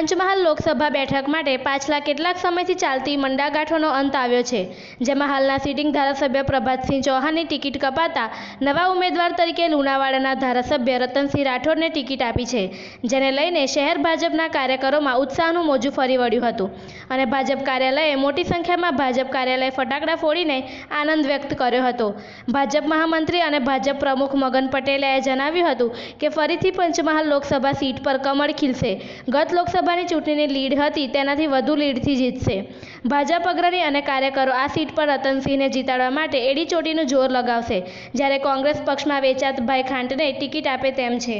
પંચમહાલ લોકસભા બેઠક માટે પાછલા કેટલાક સમયથી ચાલતી મંડાગાંઠોનો અંત આવ્યો છે, જેમાં હાલના સિટિંગ ધારાસભ્ય પ્રભાતસિંહ ચૌહાણની ટિકિટ કપાતા નવા ઉમેદવાર તરીકે લુણાવાડાના ધારાસભ્ય રતનસિંહ રાઠોડને ટિકિટ આપી છે, જેને લઈને શહેર ભાજપના કાર્યકરોમાં ઉત્સાહનું મોજું ફરી વળ્યું હતું. અને ભાજપ કાર્યાલયે મોટી સંખ્યામાં ભાજપ કાર્યાલય ફટાકડા ફોડીને આનંદ વ્યક્ત કર્યો હતો. ભાજપ મહામંત્રી અને ભાજપ પ્રમુખ મગન પટેલે જણાવ્યું હતું કે ફરીથી પંચમહાલ લોકસભા સીટ પર કમળ ખીલશે. ગત લોકસભાની ચૂંટણીની લીડ હતી, તેનાથી વધુ લીડથી જીતશે. ભાજપ અગ્રણી અને કાર્યકરો આ સીટ પર રતનસિંહને જીતાડવા માટે એડીચોટીનું જોર લગાવશે. જ્યારે કોંગ્રેસ પક્ષમાં વેચાતભાઈ ખાંટને ટિકિટ આપે તેમ છે.